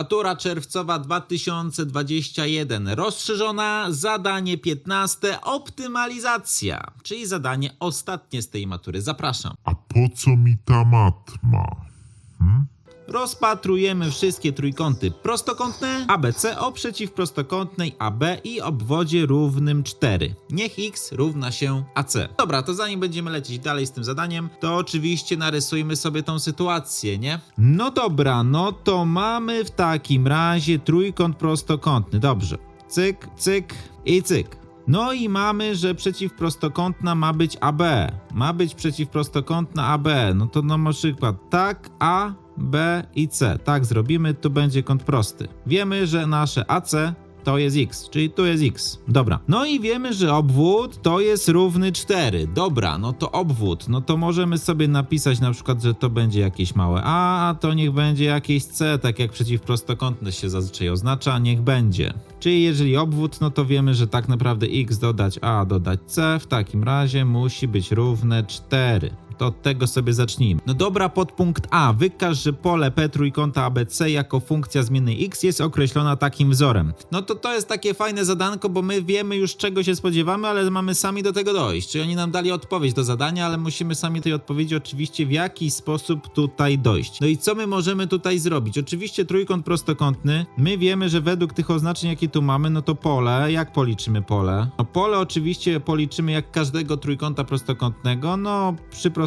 Matura czerwcowa 2021. Rozszerzona zadanie 15. Optymalizacja, czyli zadanie ostatnie z tej matury. Zapraszam. A po co mi ta matma? Hmm? Rozpatrujemy wszystkie trójkąty prostokątne ABC o przeciwprostokątnej AB i obwodzie równym 4. Niech x równa się AC. Dobra, to zanim będziemy lecieć dalej z tym zadaniem, to oczywiście narysujmy sobie tą sytuację, nie? No dobra, no to mamy w takim razie trójkąt prostokątny. Dobrze. Cyk, cyk i cyk. No i mamy, że przeciwprostokątna ma być AB. Ma być przeciwprostokątna AB. No to no na przykład tak A, B i C. Tak zrobimy, to będzie kąt prosty. Wiemy, że nasze AC to jest x, czyli tu jest x. Dobra. No i wiemy, że obwód to jest równy 4. Dobra, no to obwód. No to możemy sobie napisać na przykład, że to będzie jakieś małe a, a to niech będzie jakieś c, tak jak przeciwprostokątne się zazwyczaj oznacza, niech będzie. Czyli jeżeli obwód, no to wiemy, że tak naprawdę x dodać a dodać c w takim razie musi być równe 4 to od tego sobie zacznijmy. No dobra, podpunkt A. Wykaż, że pole P trójkąta ABC jako funkcja zmiennej x jest określona takim wzorem. No to to jest takie fajne zadanko, bo my wiemy już czego się spodziewamy, ale mamy sami do tego dojść. Czyli oni nam dali odpowiedź do zadania, ale musimy sami tej odpowiedzi oczywiście w jaki sposób tutaj dojść. No i co my możemy tutaj zrobić? Oczywiście trójkąt prostokątny. My wiemy, że według tych oznaczeń, jakie tu mamy, no to pole, jak policzymy pole? No pole oczywiście policzymy jak każdego trójkąta prostokątnego, no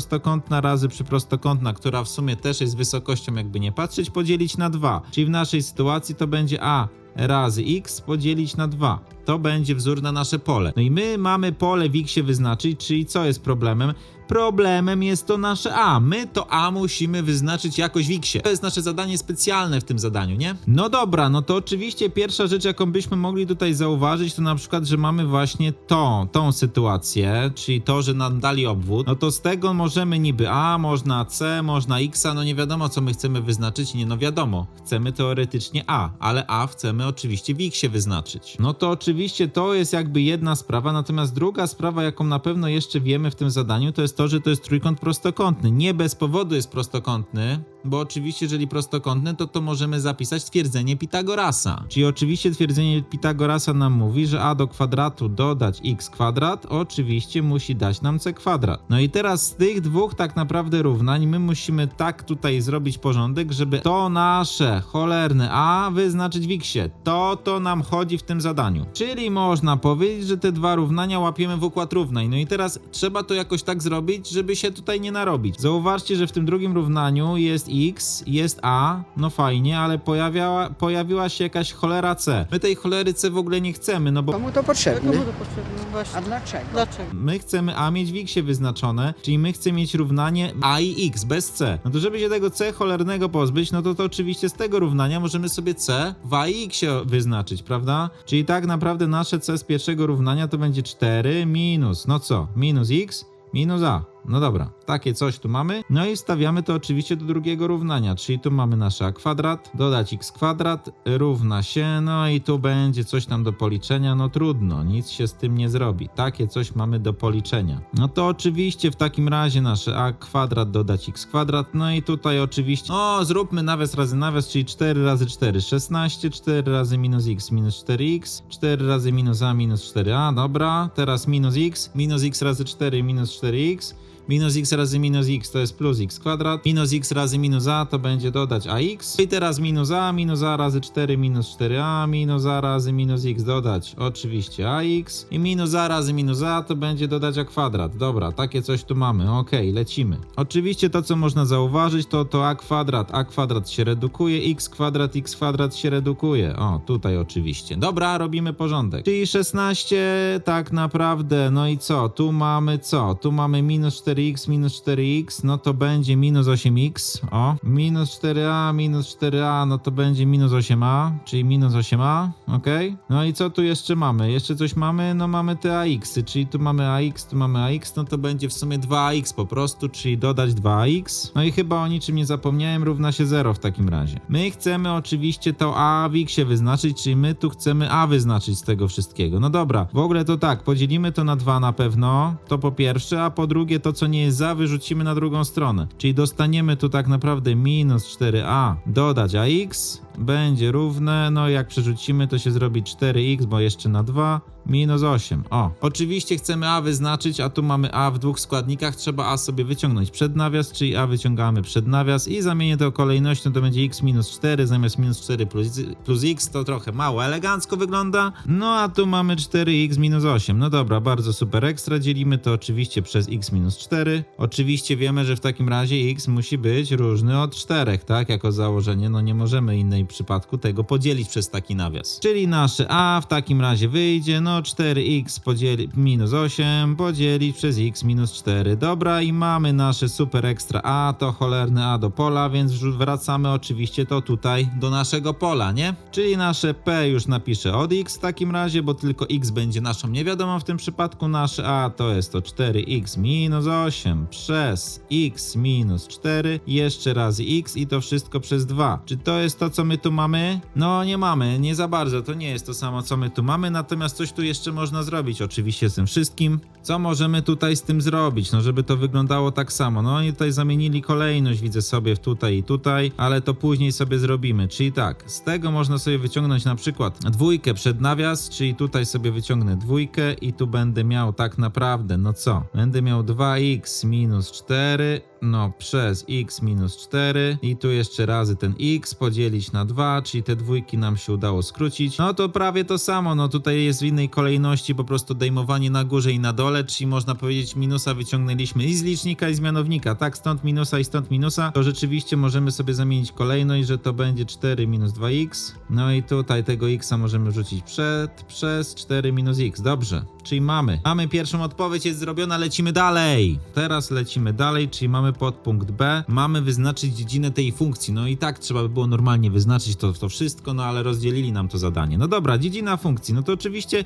przyprostokątna razy przyprostokątna, która w sumie też jest wysokością jakby nie patrzeć, podzielić na 2. Czyli w naszej sytuacji to będzie a razy x podzielić na 2. To będzie wzór na nasze pole. No i my mamy pole w x wyznaczyć, czyli co jest problemem? Problemem jest to nasze A. My to A musimy wyznaczyć jakoś w X. To jest nasze zadanie specjalne w tym zadaniu, nie? No dobra, no to oczywiście pierwsza rzecz, jaką byśmy mogli tutaj zauważyć, to na przykład, że mamy właśnie tą, tą sytuację, czyli to, że nam dali obwód. No to z tego możemy niby A, można C, można X, no nie wiadomo, co my chcemy wyznaczyć. Nie, no wiadomo, chcemy teoretycznie A, ale A chcemy oczywiście w X wyznaczyć. No to oczywiście to jest jakby jedna sprawa, natomiast druga sprawa, jaką na pewno jeszcze wiemy w tym zadaniu, to jest to, że to jest trójkąt prostokątny. Nie bez powodu jest prostokątny, bo oczywiście, jeżeli prostokątny, to to możemy zapisać twierdzenie Pitagorasa. Czyli oczywiście twierdzenie Pitagorasa nam mówi, że a do kwadratu dodać x kwadrat oczywiście musi dać nam c kwadrat. No i teraz z tych dwóch tak naprawdę równań my musimy tak tutaj zrobić porządek, żeby to nasze cholerne a wyznaczyć w x-ie. To to nam chodzi w tym zadaniu. Czyli można powiedzieć, że te dwa równania łapiemy w układ równań. No i teraz trzeba to jakoś tak zrobić, żeby się tutaj nie narobić. Zauważcie, że w tym drugim równaniu jest x, jest a, no fajnie, ale pojawiała, pojawiła się jakaś cholera c. My tej cholery c w ogóle nie chcemy, no bo Komu to potrzebne? Komu to potrzebne? Właśnie. A dlaczego? Dlaczego? my chcemy a mieć w x wyznaczone, czyli my chcemy mieć równanie a i x bez c. No to żeby się tego c cholernego pozbyć, no to to oczywiście z tego równania możemy sobie c w a i x wyznaczyć, prawda? Czyli tak naprawdę nasze c z pierwszego równania to będzie 4 minus, no co, minus x minus a. No dobra, takie coś tu mamy. No i wstawiamy to oczywiście do drugiego równania, czyli tu mamy nasze a kwadrat, dodać x kwadrat równa się, no i tu będzie coś tam do policzenia, no trudno, nic się z tym nie zrobi. Takie coś mamy do policzenia. No to oczywiście w takim razie nasze a kwadrat dodać x kwadrat, no i tutaj oczywiście, o zróbmy nawias razy nawias, czyli 4 razy 4, 16, 4 razy minus x minus 4x, 4 razy minus a minus 4a, dobra, teraz minus x, minus x razy 4 minus 4x, Minus x razy minus x to jest plus x kwadrat. Minus x razy minus a to będzie dodać ax. I teraz minus a, minus a razy 4 minus 4a, minus a razy minus x dodać oczywiście ax. I minus a razy minus a to będzie dodać a kwadrat. Dobra, takie coś tu mamy. Ok, lecimy. Oczywiście to, co można zauważyć, to to a kwadrat. a kwadrat się redukuje, x kwadrat, x kwadrat się redukuje. O, tutaj oczywiście. Dobra, robimy porządek. Czyli 16 tak naprawdę, no i co? Tu mamy co? Tu mamy minus 4 4x minus 4x, no to będzie minus 8x. O, minus 4a minus 4a, no to będzie minus 8a, czyli minus 8a, ok? No i co tu jeszcze mamy? Jeszcze coś mamy? No mamy te ax, czyli tu mamy ax, tu mamy ax, no to będzie w sumie 2ax po prostu, czyli dodać 2ax. No i chyba o niczym nie zapomniałem, równa się 0 w takim razie. My chcemy oczywiście to a w x wyznaczyć, czyli my tu chcemy a wyznaczyć z tego wszystkiego. No dobra, w ogóle to tak, podzielimy to na 2 na pewno, to po pierwsze, a po drugie to, co nie jest za, wyrzucimy na drugą stronę. Czyli dostaniemy tu tak naprawdę minus 4a dodać ax będzie równe, no jak przerzucimy to się zrobi 4x, bo jeszcze na 2 minus 8. O, oczywiście chcemy a wyznaczyć, a tu mamy a w dwóch składnikach, trzeba a sobie wyciągnąć przed nawias, czyli a wyciągamy przed nawias i zamienię to kolejnością, to będzie x minus 4 zamiast minus 4 plus, plus x, to trochę mało elegancko wygląda. No a tu mamy 4x minus 8. No dobra, bardzo super ekstra, dzielimy to oczywiście przez x minus 4. Oczywiście wiemy, że w takim razie x musi być różny od 4, tak? Jako założenie, no nie możemy innej przypadku tego podzielić przez taki nawias. Czyli nasze a w takim razie wyjdzie, no 4x podzieli, minus 8 podzielić przez x minus 4. Dobra i mamy nasze super ekstra a, to cholerne a do pola, więc wracamy oczywiście to tutaj do naszego pola, nie? Czyli nasze p już napiszę od x w takim razie, bo tylko x będzie naszą niewiadomą w tym przypadku. Nasze a to jest to 4x minus 8 przez x minus 4, jeszcze razy x i to wszystko przez 2. Czy to jest to, co my tu mamy? No nie mamy, nie za bardzo, to nie jest to samo, co my tu mamy, natomiast coś tu jeszcze można zrobić, oczywiście z tym wszystkim. Co możemy tutaj z tym zrobić? No żeby to wyglądało tak samo. No oni tutaj zamienili kolejność, widzę sobie tutaj i tutaj, ale to później sobie zrobimy. Czyli tak, z tego można sobie wyciągnąć na przykład dwójkę przed nawias, czyli tutaj sobie wyciągnę dwójkę i tu będę miał tak naprawdę, no co? Będę miał 2x minus 4 no przez x minus 4 i tu jeszcze razy ten x podzielić na 2, czyli te dwójki nam się udało skrócić. No to prawie to samo, no tutaj jest w innej kolejności po prostu dejmowanie na górze i na dole, czyli można powiedzieć minusa wyciągnęliśmy i z licznika i z mianownika, tak? Stąd minusa i stąd minusa, to rzeczywiście możemy sobie zamienić kolejność, że to będzie 4 minus 2x, no i tutaj tego xa możemy wrzucić przed, przez 4 minus x, dobrze, czyli mamy. Mamy pierwszą odpowiedź, jest zrobiona, lecimy dalej. Teraz lecimy dalej, czyli mamy podpunkt B, mamy wyznaczyć dziedzinę tej funkcji, no i tak trzeba by było normalnie wyznaczyć to, to wszystko, no ale rozdzielili nam to zadanie. No dobra, dziedzina funkcji, no to oczywiście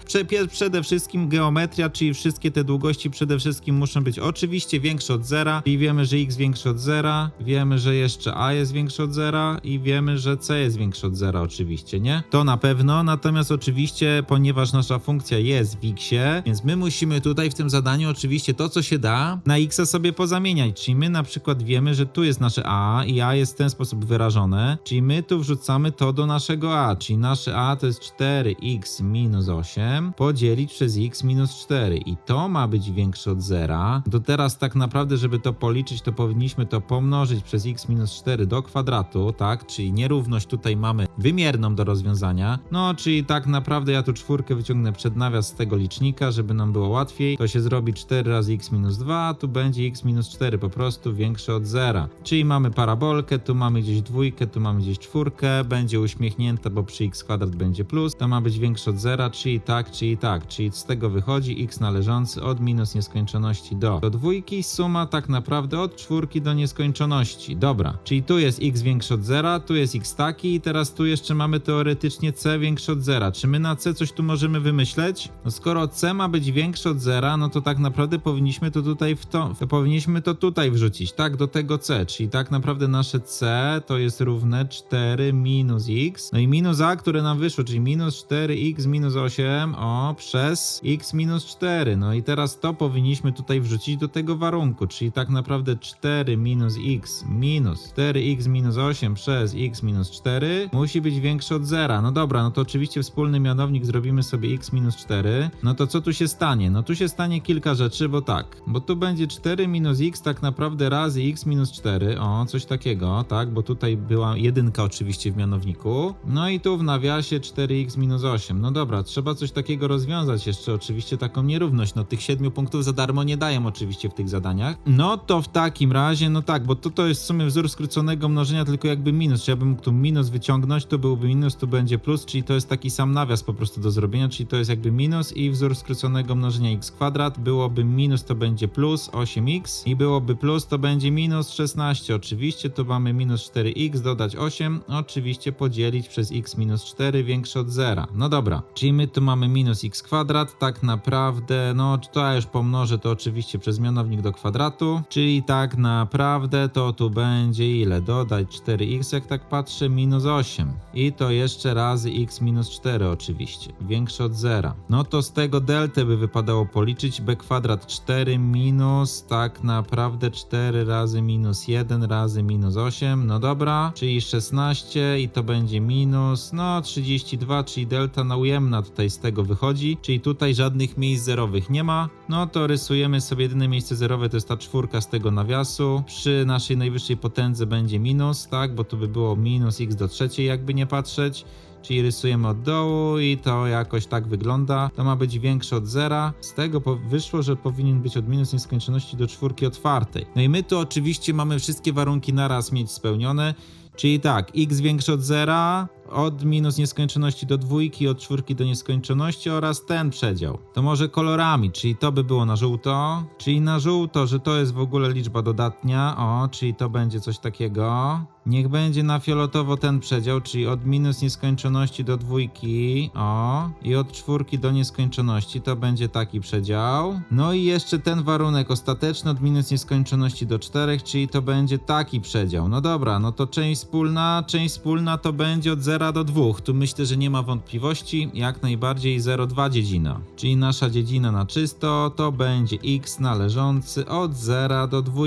przede wszystkim geometria, czyli wszystkie te długości przede wszystkim muszą być oczywiście większe od zera. I wiemy, że x większe od zera, wiemy, że jeszcze a jest większe od zera. I wiemy, że c jest większe od zera oczywiście, nie? To na pewno, natomiast oczywiście, ponieważ nasza funkcja jest w x-ie, więc my musimy tutaj w tym zadaniu oczywiście to, co się da, na x sobie pozamieniać, czyli my na przykład wiemy, że tu jest nasze a i a jest w ten sposób wyrażone, czyli my tu wrzucamy to do naszego a, czyli nasze a to jest 4x minus 8 podzielić przez x minus 4 i to ma być większe od zera, to teraz tak naprawdę, żeby to policzyć, to powinniśmy to pomnożyć przez x minus 4 do kwadratu, tak, czyli nierówność tutaj mamy wymierną do rozwiązania, no czyli tak naprawdę ja tu czwórkę wyciągnę przed nawias z tego licznika, żeby nam było łatwiej, to się zrobi 4 razy x minus 2, tu będzie x minus 4 po prostu większe od zera, czyli mamy parabolkę, tu mamy gdzieś dwójkę, tu mamy gdzieś czwórkę, będzie uśmiechnięta, bo przy x kwadrat będzie plus, to ma być większe od zera, czyli tak, czyli tak, czyli z tego wychodzi x należący od minus nieskończoności do, do dwójki, suma tak naprawdę od czwórki do nieskończoności, dobra, czyli tu jest x większe od zera, tu jest x taki i teraz tu jeszcze mamy teoretycznie c większe od zera, czy my na c coś tu możemy wymyśleć? No skoro c ma być większe od zera, no to tak naprawdę powinniśmy to tutaj w to powinniśmy to tutaj wrzucić, tak, do tego c, czyli tak naprawdę nasze c to jest równe 4 minus x, no i minus a, które nam wyszło, czyli minus 4x minus 8, o, przez x minus 4, no i teraz to powinniśmy tutaj wrzucić do tego warunku, czyli tak naprawdę 4 minus x minus 4x minus 8 przez x minus 4 musi być większe od zera, no dobra, no to oczywiście wspólny mianownik zrobimy sobie x minus 4, no to co tu się stanie? No tu się stanie kilka rzeczy, bo tak, bo tu będzie 4 minus x tak naprawdę razy x minus 4, o, coś takiego, tak, bo tutaj była jedynka oczywiście w mianowniku, no i tu w nawiasie 4x minus 8, no dobra, trzeba coś takiego rozwiązać jeszcze, oczywiście taką nierówność, no tych 7 punktów za darmo nie dają oczywiście w tych zadaniach, no to w takim razie, no tak, bo to, to jest w sumie wzór skróconego mnożenia, tylko jakby minus, czy ja bym mógł tu minus wyciągnąć, to byłby minus, tu będzie plus, czyli to jest taki sam nawias po prostu do zrobienia, czyli to jest jakby minus i wzór skróconego mnożenia x kwadrat, byłoby minus, to będzie plus 8x i byłoby plus, to będzie minus 16, oczywiście, tu mamy minus 4x, dodać 8, oczywiście podzielić przez x minus 4 większe od zera. No dobra, czyli my tu mamy minus x kwadrat, tak naprawdę, no to ja już pomnożę to oczywiście przez mianownik do kwadratu, czyli tak naprawdę to tu będzie ile? Dodać 4x, jak tak patrzę, minus 8. I to jeszcze razy x minus 4 oczywiście, większe od zera. No to z tego deltę by wypadało policzyć, b kwadrat 4 minus tak naprawdę 4 4 razy minus 1 razy minus 8, no dobra, czyli 16 i to będzie minus, no 32, czyli delta na ujemna tutaj z tego wychodzi, czyli tutaj żadnych miejsc zerowych nie ma, no to rysujemy sobie jedyne miejsce zerowe, to jest ta czwórka z tego nawiasu, przy naszej najwyższej potędze będzie minus, tak, bo tu by było minus x do trzeciej jakby nie patrzeć, Czyli rysujemy od dołu i to jakoś tak wygląda. To ma być większe od zera. Z tego wyszło, że powinien być od minus nieskończoności do czwórki otwartej. No i my tu oczywiście mamy wszystkie warunki naraz mieć spełnione. Czyli tak, x większe od zera, od minus nieskończoności do dwójki, od czwórki do nieskończoności oraz ten przedział. To może kolorami, czyli to by było na żółto, czyli na żółto, że to jest w ogóle liczba dodatnia, o, czyli to będzie coś takiego. Niech będzie na fioletowo ten przedział, czyli od minus nieskończoności do dwójki, o, i od czwórki do nieskończoności, to będzie taki przedział. No i jeszcze ten warunek ostateczny od minus nieskończoności do czterech, czyli to będzie taki przedział. No dobra, no to część wspólna, część wspólna to będzie od 0 do 2. Tu myślę, że nie ma wątpliwości, jak najbardziej 0,2 dziedzina. Czyli nasza dziedzina na czysto to będzie x należący od 0 do 2.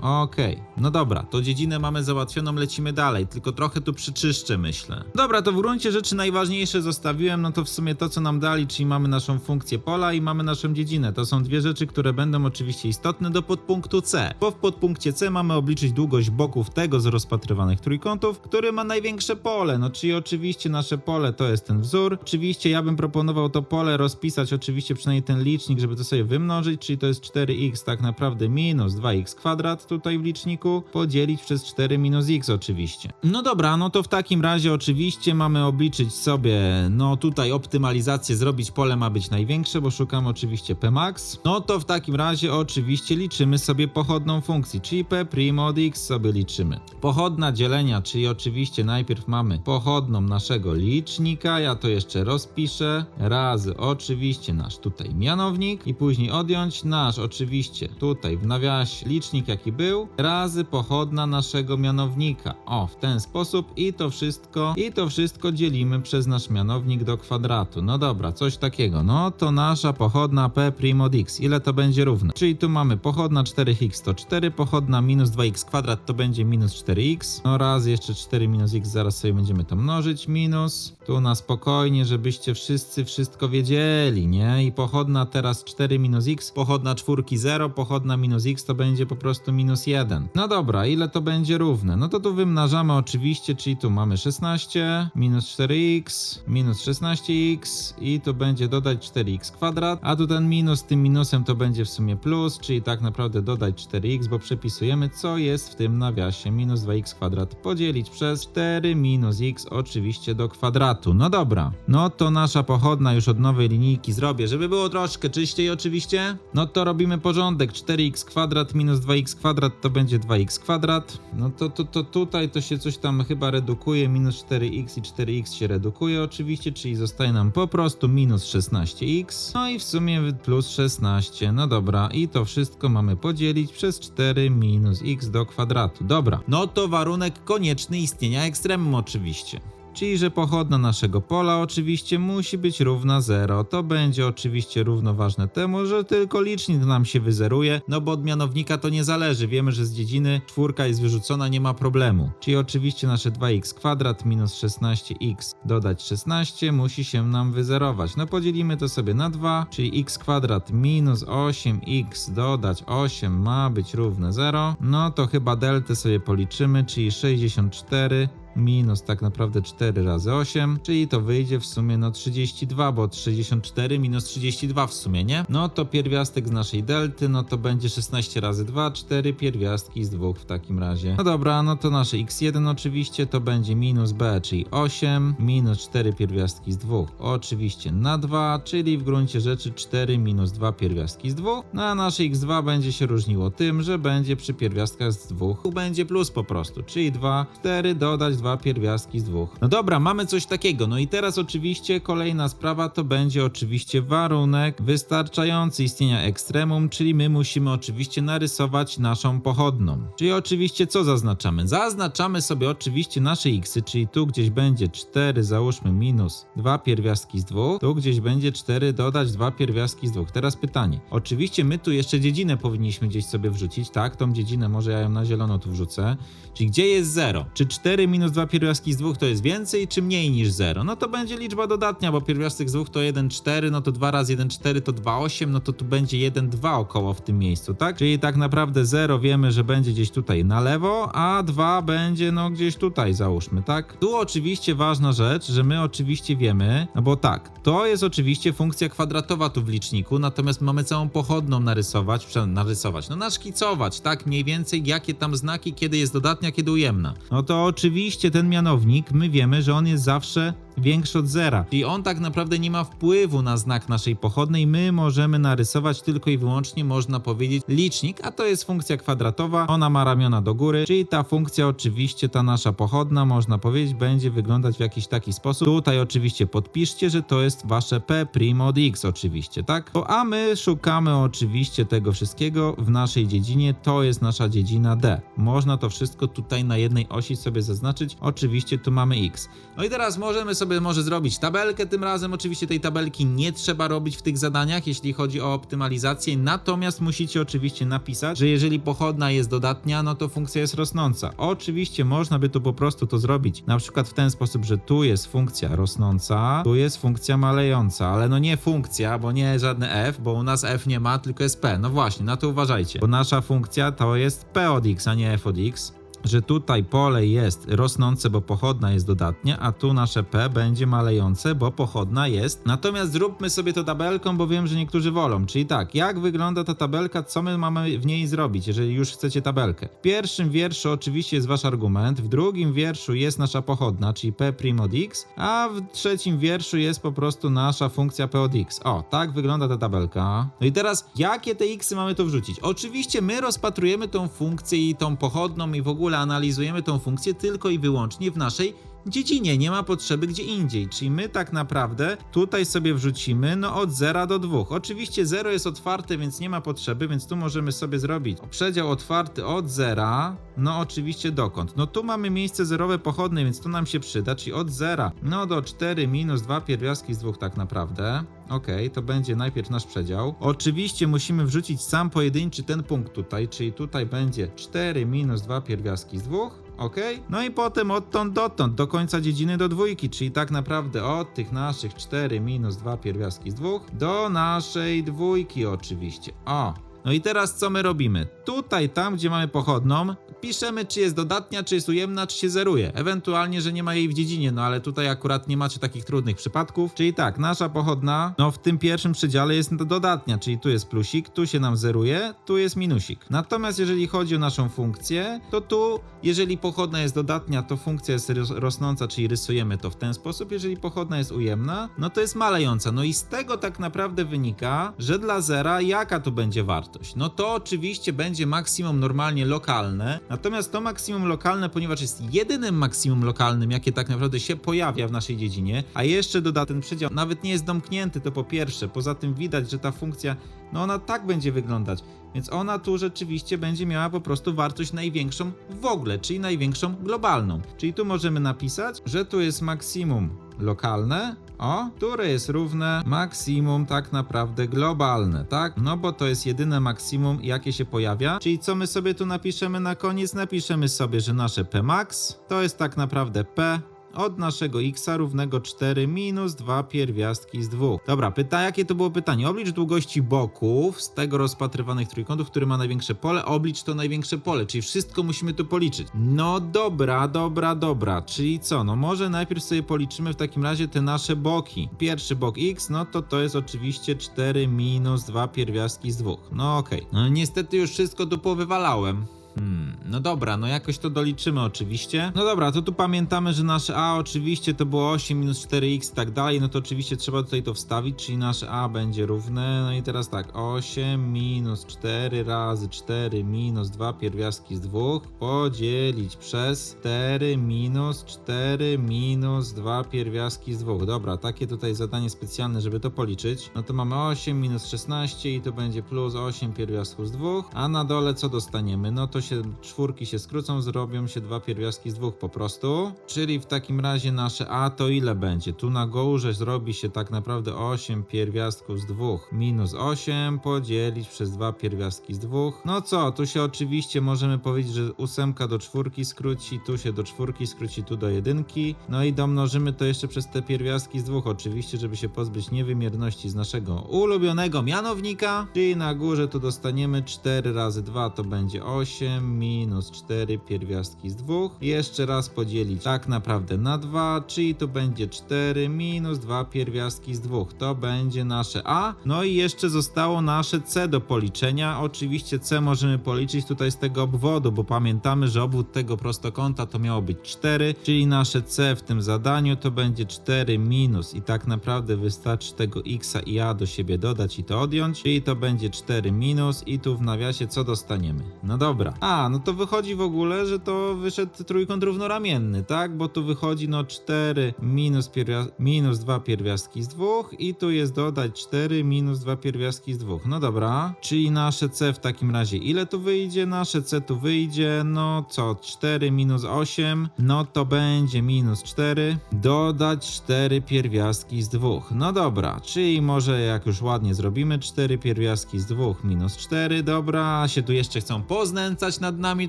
Okej, no dobra, to dziedzinę mamy załatwioną, lecimy dalej, tylko trochę tu przyczyszczę, myślę. Dobra, to w gruncie rzeczy najważniejsze zostawiłem, no to w sumie to, co nam dali, czyli mamy naszą funkcję pola i mamy naszą dziedzinę. To są dwie rzeczy, które będą oczywiście istotne do podpunktu C. Bo w podpunkcie C mamy obliczyć długość boków tego z rozpatrywanych trójkątów, który ma największe pole. No czyli oczywiście nasze pole to jest ten wzór. Oczywiście ja bym proponował to pole rozpisać, oczywiście przynajmniej ten licznik, żeby to sobie wymnożyć, czyli to jest 4x tak naprawdę minus 2x kwadrat tutaj w liczniku, podzielić przez 4 minus x oczywiście. No dobra, no to w takim razie oczywiście mamy obliczyć sobie, no tutaj optymalizację zrobić, pole ma być największe, bo szukamy oczywiście pmax. No to w takim razie oczywiście liczymy sobie pochodną funkcji, czyli p prim od x sobie liczymy. Pochodna dzielenia, czyli oczywiście najpierw mamy pochodną naszego licznika, ja to jeszcze rozpiszę, razy oczywiście nasz tutaj mianownik i później odjąć nasz oczywiście tutaj w nawiasie licznik jaki był, razy pochodna naszego mianownika. O, w ten sposób i to wszystko, i to wszystko dzielimy przez nasz mianownik do kwadratu. No dobra, coś takiego. No to nasza pochodna p prim od x. Ile to będzie równe? Czyli tu mamy pochodna 4x to 4, pochodna minus 2x kwadrat to będzie minus 4x. No raz jeszcze 4 minus x, zaraz sobie będziemy to mnożyć. Minus. Tu na spokojnie, żebyście wszyscy wszystko wiedzieli, nie? I pochodna teraz 4 minus x, pochodna czwórki 0, pochodna minus x to będzie po prostu minus 1. No dobra, ile to będzie równe? No to tu wymnażamy oczywiście, czyli tu mamy 16, minus 4x, minus 16x i tu będzie dodać 4x kwadrat, a tu ten minus tym minusem to będzie w sumie plus, czyli tak naprawdę dodać 4x, bo przepisujemy co jest w tym nawiasie, minus 2x kwadrat podzielić przez 4 minus x oczywiście do kwadratu. No dobra, no to nasza pochodna już od nowej linijki zrobię, żeby było troszkę czyściej oczywiście. No to robimy porządek, 4x kwadrat minus 2x kwadrat to będzie 2x kwadrat. No to, to, to tutaj to się coś tam chyba redukuje, minus 4x i 4x się redukuje oczywiście, czyli zostaje nam po prostu minus 16x. No i w sumie plus 16, no dobra, i to wszystko mamy podzielić przez 4 minus x do kwadratu. Dobra, no to warunek konieczny istnienia ekstremum oczywiście. Czyli, że pochodna naszego pola oczywiście musi być równa 0. To będzie oczywiście równoważne temu, że tylko licznik nam się wyzeruje, no bo od mianownika to nie zależy. Wiemy, że z dziedziny czwórka jest wyrzucona, nie ma problemu. Czyli oczywiście nasze 2x kwadrat minus 16x dodać 16 musi się nam wyzerować. No podzielimy to sobie na 2, czyli x kwadrat minus 8x dodać 8 ma być równe 0. No to chyba deltę sobie policzymy, czyli 64 minus tak naprawdę 4 razy 8, czyli to wyjdzie w sumie no 32, bo 64 minus 32 w sumie, nie? No to pierwiastek z naszej delty, no to będzie 16 razy 2, 4 pierwiastki z 2 w takim razie. No dobra, no to nasze x1 oczywiście to będzie minus b, czyli 8, minus 4 pierwiastki z 2, oczywiście na 2, czyli w gruncie rzeczy 4 minus 2 pierwiastki z 2, no a nasze x2 będzie się różniło tym, że będzie przy pierwiastkach z 2 będzie plus po prostu, czyli 2, 4 dodać 2 2 pierwiastki z 2. No dobra, mamy coś takiego. No i teraz oczywiście kolejna sprawa to będzie oczywiście warunek wystarczający istnienia ekstremum, czyli my musimy oczywiście narysować naszą pochodną. Czyli oczywiście co zaznaczamy? Zaznaczamy sobie oczywiście nasze xy, czyli tu gdzieś będzie 4, załóżmy minus 2 pierwiastki z 2, tu gdzieś będzie 4 dodać 2 pierwiastki z 2. Teraz pytanie. Oczywiście my tu jeszcze dziedzinę powinniśmy gdzieś sobie wrzucić, tak? Tą dziedzinę może ja ją na zielono tu wrzucę. Czyli gdzie jest 0? Czy 4 minus 2 pierwiastki z 2 to jest więcej, czy mniej niż 0? No to będzie liczba dodatnia, bo pierwiastek z 2 to 1, 4, no to 2 razy 1, 4 to 2, 8, no to tu będzie 1, 2 około w tym miejscu, tak? Czyli tak naprawdę 0 wiemy, że będzie gdzieś tutaj na lewo, a 2 będzie no gdzieś tutaj załóżmy, tak? Tu oczywiście ważna rzecz, że my oczywiście wiemy, no bo tak, to jest oczywiście funkcja kwadratowa tu w liczniku, natomiast mamy całą pochodną narysować, narysować, no naszkicować, tak? Mniej więcej jakie tam znaki, kiedy jest dodatnia, kiedy ujemna. No to oczywiście ten mianownik, my wiemy, że on jest zawsze większy od zera. Czyli on tak naprawdę nie ma wpływu na znak naszej pochodnej. My możemy narysować tylko i wyłącznie, można powiedzieć, licznik, a to jest funkcja kwadratowa. Ona ma ramiona do góry, czyli ta funkcja, oczywiście, ta nasza pochodna, można powiedzieć, będzie wyglądać w jakiś taki sposób. Tutaj oczywiście podpiszcie, że to jest wasze P' od X, oczywiście, tak? To, a my szukamy oczywiście tego wszystkiego w naszej dziedzinie. To jest nasza dziedzina D. Można to wszystko tutaj na jednej osi sobie zaznaczyć. Oczywiście tu mamy X. No i teraz możemy sobie może zrobić tabelkę tym razem. Oczywiście tej tabelki nie trzeba robić w tych zadaniach, jeśli chodzi o optymalizację. Natomiast musicie oczywiście napisać, że jeżeli pochodna jest dodatnia, no to funkcja jest rosnąca. Oczywiście można by tu po prostu to zrobić. Na przykład w ten sposób, że tu jest funkcja rosnąca, tu jest funkcja malejąca, ale no nie funkcja, bo nie żadne f, bo u nas f nie ma, tylko jest p. No właśnie, na to uważajcie, bo nasza funkcja to jest p od x, a nie f od x że tutaj pole jest rosnące, bo pochodna jest dodatnia, a tu nasze P będzie malejące, bo pochodna jest. Natomiast zróbmy sobie to tabelką, bo wiem, że niektórzy wolą. Czyli tak, jak wygląda ta tabelka, co my mamy w niej zrobić, jeżeli już chcecie tabelkę? W pierwszym wierszu oczywiście jest wasz argument, w drugim wierszu jest nasza pochodna, czyli P' od x, a w trzecim wierszu jest po prostu nasza funkcja P od x. O, tak wygląda ta tabelka. No i teraz, jakie te xy mamy tu wrzucić? Oczywiście my rozpatrujemy tą funkcję i tą pochodną i w ogóle analizujemy tą funkcję tylko i wyłącznie w naszej dziedzinie, nie ma potrzeby gdzie indziej. Czyli my tak naprawdę tutaj sobie wrzucimy no od 0 do 2. Oczywiście 0 jest otwarte, więc nie ma potrzeby, więc tu możemy sobie zrobić przedział otwarty od 0, no oczywiście dokąd? No tu mamy miejsce zerowe pochodne, więc tu nam się przyda, czyli od 0 no do 4 minus 2 pierwiastki z 2 tak naprawdę. Okej, to będzie najpierw nasz przedział. Oczywiście musimy wrzucić sam pojedynczy ten punkt tutaj, czyli tutaj będzie 4 minus 2 pierwiastki z 2. Ok? No i potem odtąd dotąd, do końca dziedziny do dwójki, czyli tak naprawdę od tych naszych 4 minus 2 pierwiastki z 2 do naszej dwójki oczywiście. O, no i teraz co my robimy? Tutaj, tam gdzie mamy pochodną, piszemy czy jest dodatnia, czy jest ujemna, czy się zeruje. Ewentualnie, że nie ma jej w dziedzinie, no ale tutaj akurat nie macie takich trudnych przypadków. Czyli tak, nasza pochodna, no w tym pierwszym przedziale jest dodatnia, czyli tu jest plusik, tu się nam zeruje, tu jest minusik. Natomiast jeżeli chodzi o naszą funkcję, to tu, jeżeli pochodna jest dodatnia, to funkcja jest ros- rosnąca, czyli rysujemy to w ten sposób. Jeżeli pochodna jest ujemna, no to jest malejąca. No i z tego tak naprawdę wynika, że dla zera jaka tu będzie wartość? No to oczywiście będzie maksimum normalnie lokalne, natomiast to maksimum lokalne, ponieważ jest jedynym maksimum lokalnym, jakie tak naprawdę się pojawia w naszej dziedzinie, a jeszcze doda ten przedział, nawet nie jest domknięty, to po pierwsze, poza tym widać, że ta funkcja, no ona tak będzie wyglądać, więc ona tu rzeczywiście będzie miała po prostu wartość największą w ogóle, czyli największą globalną. Czyli tu możemy napisać, że tu jest maksimum lokalne, o, które jest równe maksimum tak naprawdę globalne, tak? No bo to jest jedyne maksimum, jakie się pojawia. Czyli co my sobie tu napiszemy na koniec? Napiszemy sobie, że nasze Pmax to jest tak naprawdę P od naszego x równego 4 minus 2 pierwiastki z 2. Dobra, pyta, jakie to było pytanie? Oblicz długości boków z tego rozpatrywanych trójkątów, który ma największe pole. Oblicz to największe pole, czyli wszystko musimy tu policzyć. No dobra, dobra, dobra. Czyli co? No może najpierw sobie policzymy w takim razie te nasze boki. Pierwszy bok x, no to to jest oczywiście 4 minus 2 pierwiastki z 2. No okej. No niestety już wszystko tu powywalałem. Hmm, no dobra, no jakoś to doliczymy oczywiście. No dobra, to tu pamiętamy, że nasze a oczywiście to było 8 minus 4x i tak dalej, no to oczywiście trzeba tutaj to wstawić, czyli nasze a będzie równe, no i teraz tak, 8 minus 4 razy 4 minus 2 pierwiastki z 2 podzielić przez 4 minus 4 minus 2 pierwiastki z 2. Dobra, takie tutaj zadanie specjalne, żeby to policzyć. No to mamy 8 minus 16 i to będzie plus 8 pierwiastków z 2, a na dole co dostaniemy? No to się czwórki się skrócą, zrobią się dwa pierwiastki z dwóch po prostu. Czyli w takim razie nasze a to ile będzie? Tu na górze zrobi się tak naprawdę 8 pierwiastków z 2 minus 8 podzielić przez dwa pierwiastki z 2. No co, tu się oczywiście możemy powiedzieć, że ósemka do czwórki skróci, tu się do czwórki skróci, tu do jedynki. No i domnożymy to jeszcze przez te pierwiastki z dwóch, oczywiście, żeby się pozbyć niewymierności z naszego ulubionego mianownika. Czyli na górze tu dostaniemy 4 razy 2 to będzie 8 minus 4 pierwiastki z 2. Jeszcze raz podzielić tak naprawdę na 2, czyli to będzie 4 minus 2 pierwiastki z 2. To będzie nasze A. No i jeszcze zostało nasze C do policzenia. Oczywiście C możemy policzyć tutaj z tego obwodu, bo pamiętamy, że obwód tego prostokąta to miało być 4, czyli nasze C w tym zadaniu to będzie 4 minus i tak naprawdę wystarczy tego x i a do siebie dodać i to odjąć, czyli to będzie 4 minus i tu w nawiasie co dostaniemy? No dobra. A, no to wychodzi w ogóle, że to wyszedł trójkąt równoramienny, tak? Bo tu wychodzi no 4 minus, minus 2 pierwiastki z 2 i tu jest dodać 4 minus 2 pierwiastki z 2. No dobra, czyli nasze C w takim razie ile tu wyjdzie? Nasze C tu wyjdzie, no co, 4 minus 8, no to będzie minus 4, dodać 4 pierwiastki z 2. No dobra, czyli może jak już ładnie zrobimy, 4 pierwiastki z 2 minus 4, dobra, się tu jeszcze chcą poznęcać nad nami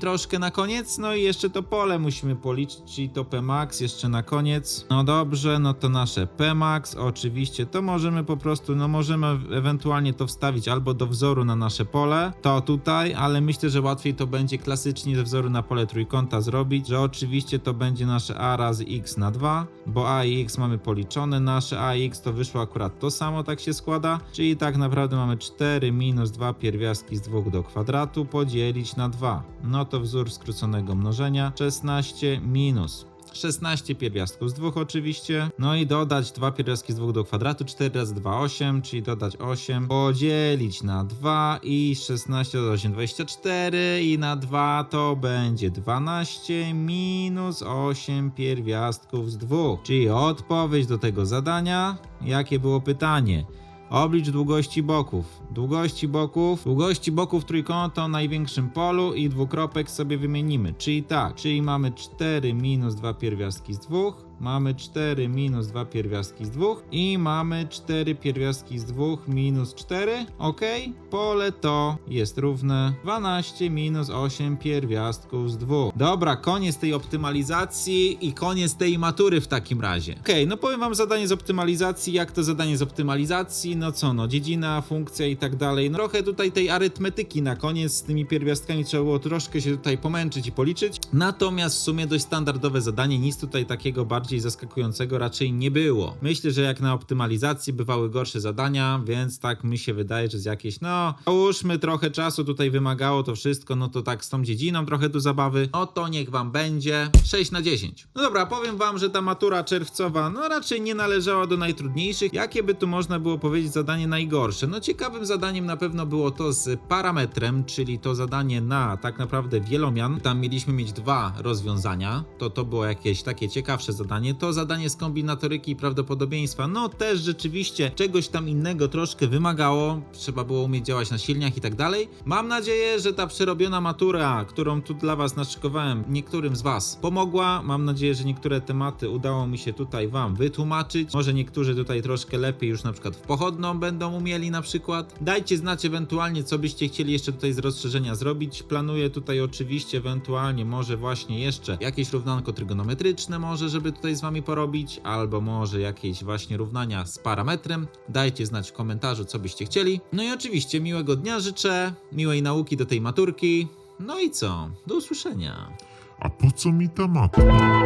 troszkę na koniec, no i jeszcze to pole musimy policzyć, czyli to Pmax jeszcze na koniec. No dobrze, no to nasze Pmax, oczywiście, to możemy po prostu, no możemy ewentualnie to wstawić albo do wzoru na nasze pole, to tutaj, ale myślę, że łatwiej to będzie klasycznie ze wzoru na pole trójkąta zrobić, że oczywiście to będzie nasze a razy x na 2, bo a i x mamy policzone, nasze a i x to wyszło akurat to samo, tak się składa, czyli tak naprawdę mamy 4 minus 2 pierwiastki z 2 do kwadratu podzielić na 2. No to wzór skróconego mnożenia 16 minus 16 pierwiastków z 2 oczywiście. No i dodać 2 pierwiastki z 2 do kwadratu, 4 razy 2 8, czyli dodać 8, podzielić na 2 i 16 dodać 8 24 i na 2 to będzie 12 minus 8 pierwiastków z 2. Czyli odpowiedź do tego zadania, jakie było pytanie? Oblicz długości boków. Długości boków, długości boków trójkąta o największym polu i dwukropek sobie wymienimy. Czyli tak, czyli mamy 4 minus 2 pierwiastki z 2, mamy 4 minus 2 pierwiastki z 2 i mamy 4 pierwiastki z 2 minus 4, ok? Pole to jest równe 12 minus 8 pierwiastków z 2. Dobra, koniec tej optymalizacji i koniec tej matury w takim razie. Ok, no powiem wam zadanie z optymalizacji, jak to zadanie z optymalizacji, no co, no dziedzina, funkcja i tak dalej. No trochę tutaj tej arytmetyki na koniec z tymi pierwiastkami trzeba było troszkę się tutaj pomęczyć i policzyć. Natomiast w sumie dość standardowe zadanie, nic tutaj takiego bardziej zaskakującego raczej nie było. Myślę, że jak na optymalizacji bywały gorsze zadania, więc tak mi się wydaje, że z jakiejś, no, załóżmy trochę czasu tutaj wymagało to wszystko, no to tak z tą dziedziną trochę tu zabawy, no to niech wam będzie 6 na 10. No dobra, powiem wam, że ta matura czerwcowa, no raczej nie należała do najtrudniejszych. Jakie by tu można było powiedzieć zadanie najgorsze? No ciekawym zadaniem na pewno było to z parametrem, czyli to zadanie na tak naprawdę wielomian. Tam mieliśmy mieć dwa rozwiązania, to to było jakieś takie ciekawsze zadanie. To zadanie z kombinatoryki i prawdopodobieństwa, no też rzeczywiście czegoś tam innego troszkę wymagało. Trzeba było umieć działać na silniach i tak dalej. Mam nadzieję, że ta przerobiona matura, którą tu dla was naszykowałem, niektórym z was pomogła. Mam nadzieję, że niektóre tematy udało mi się tutaj wam wytłumaczyć. Może niektórzy tutaj troszkę lepiej już na przykład w pochodną będą umieli na przykład. Dajcie znać ewentualnie, co byście chcieli jeszcze tutaj z rozszerzenia zrobić. Planuję tutaj oczywiście ewentualnie może właśnie jeszcze jakieś równanko trygonometryczne może, żeby tutaj z wami porobić, albo może jakieś właśnie równania z parametrem. Dajcie znać w komentarzu, co byście chcieli. No i oczywiście miłego dnia życzę, miłej nauki do tej maturki. No i co? Do usłyszenia. A po co mi ta matma?